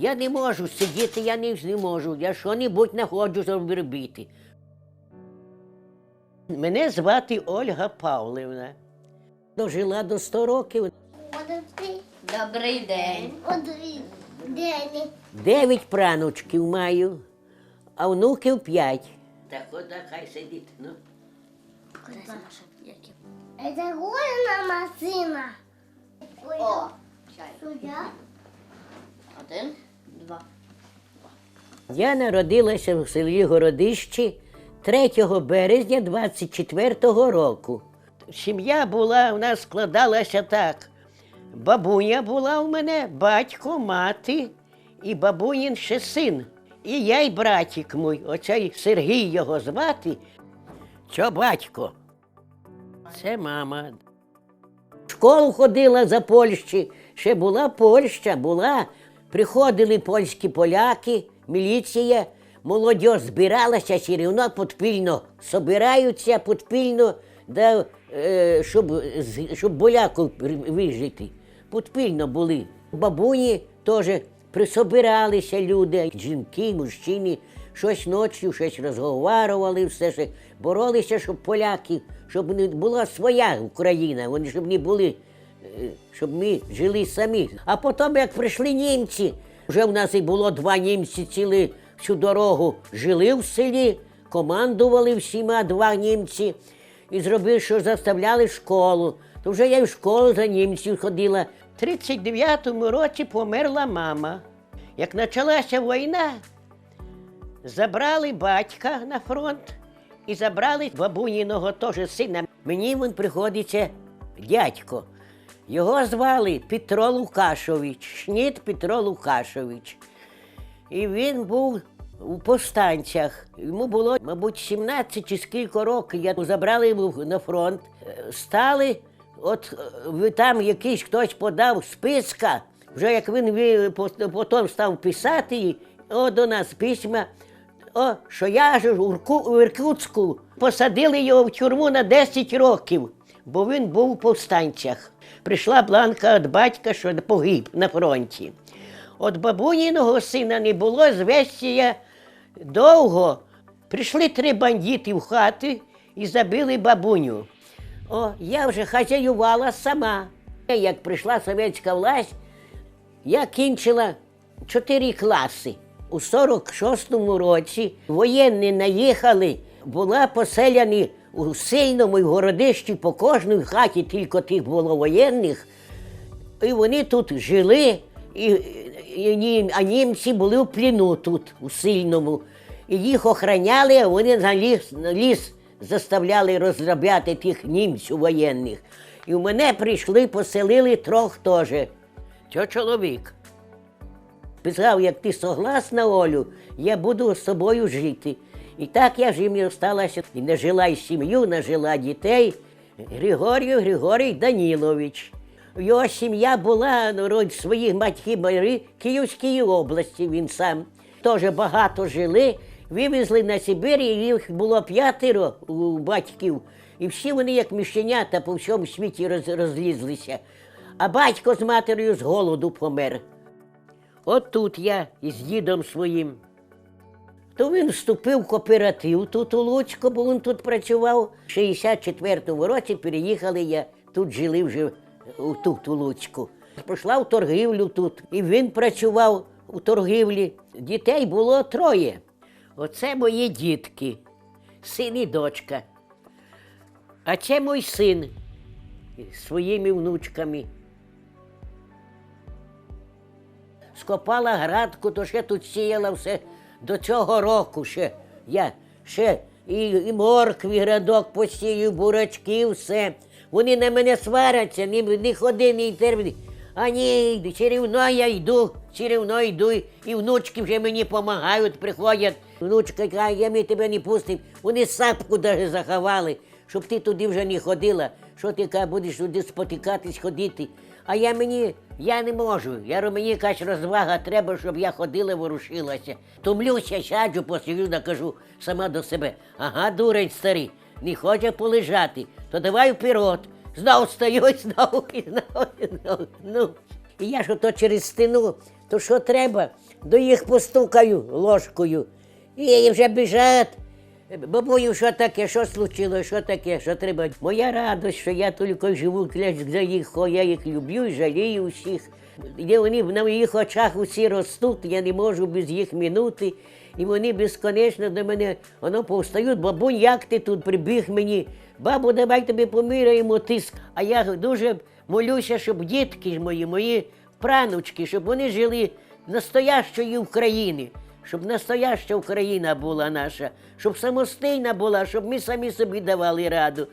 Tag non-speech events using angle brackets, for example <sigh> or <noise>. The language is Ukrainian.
Я не можу сидіти, я не, не можу. Я що-небудь знаходжу робити. Мене звати Ольга Павлівна. Дожила до 100 років. Добрий день. Дев'ять праночків маю, а внуків п'ять. Так от хай сидить. Ну. Это горная машина. О, чай. Один, два. Я народилася в селі Городищі 3 березня 24-го року. Сім'я була, у нас складалася так. Бабуня була у мене, батько, мати і бабунін ще син. І я й братик мій, оцей Сергій його звати. Що батько? Це мама. В школу ходила за Польщі, ще була Польща, була. Приходили польські поляки, міліція, молодь збиралася все рівно підпільно, собираються підпільно, да, е, щоб, щоб при- вижити. Підпільно були. Бабуні теж присобиралися люди, жінки, мужчини, щось ночі, щось розговорювали, все ж боролися, щоб поляки, щоб не була своя Україна, вони щоб не були щоб ми жили самі. А потім, як прийшли німці, вже в нас і було два німці цілі всю дорогу жили в селі, командували всіма два німці і зробили, що заставляли школу. То вже я в школу за німців ходила. В 39-му році померла мама. Як почалася війна, забрали батька на фронт і забрали бабуніного теж сина. Мені він приходиться дядько. Його звали Петро Лукашович, Шніт Петро Лукашович. І він був у повстанцях. Йому було, мабуть, 17 чи скільки років. Я забрали його на фронт. Стали, от там якийсь хтось подав списка. Вже як він потім став писати, о, до нас письма. О, що я ж у Іркутську посадили його в тюрму на 10 років, бо він був у повстанцях. Прийшла бланка від батька, що погиб на фронті. От бабуніного сина не було звестія довго. Прийшли три бандити в хати і забили бабуню. О, я вже хазяювала сама. Як прийшла совєтська власть, я кінчила чотири класи. У 46-му році воєнні наїхали, була поселяні у сильному в городищі по кожній хаті, тільки тих було воєнних. І вони тут жили, і, і, а німці були в пліну тут, у сильному. І їх охраняли, а вони на ліс, на ліс заставляли розробляти тих німців воєнних. І в мене прийшли, поселили трьох теж. Що чоловік? Писав, як ти согласна, Олю, я буду з собою жити. І так я ж їм і осталася. І нажила й сім'ю, нажила дітей. Григорій Григорій Данілович. Його сім'я була ну, род своїх батьків Мари, Київській області він сам. Теж багато жили, вивезли на Сибір, і їх було п'ятеро у батьків. І всі вони, як міщенята, по всьому світі роз, розлізлися. А батько з матерою з голоду помер. От тут я із дідом своїм. То він вступив в кооператив тут у Луцьку, бо він тут працював. В 64-му році переїхали я, тут жили вже тут, у Луцьку. Пішла в торгівлю тут. І він працював у торгівлі. Дітей було троє. Оце мої дітки, син і дочка. А це мій син з своїми внучками. скопала градку, то ще тут сіяла все до цього року ще. Я ще і, і моркві градок посію, бурачки, все. Вони на мене сваряться, ні, ні ходи, ні терміни. А ні, чарівно я йду, чарівно йду, і внучки вже мені допомагають, приходять. Внучка каже, я ми тебе не пустимо. Вони сапку навіть заховали, щоб ти туди вже не ходила. Що ти каже, будеш туди спотикатись, ходити. А я мені, я не можу. Я говорю, мені якась розвага треба, щоб я ходила, ворушилася. Томлюся, сяджу, посидю, кажу сама до себе. Ага, дурень старий, не хоче полежати, то давай вперед. Знов стаю, і <laughs> знов, і знов, і знов. Ну. І я ж ото через стіну, то що треба? до їх постукаю ложкою. І вже біжать. Бабою, що таке, що случилось, що таке, що треба. Моя радость, що я тільки живу для, їх, я їх люблю і жалію всіх. І вони на моїх очах усі ростуть, я не можу без їх минути. І вони безконечно до мене воно повстають, бабунь, як ти тут прибіг мені? Бабу, давай тобі поміряємо тиск. А я дуже молюся, щоб дітки мої, мої пранучки, щоб вони жили настоящої України, щоб настояща Україна була наша, щоб самостійна була, щоб ми самі собі давали раду.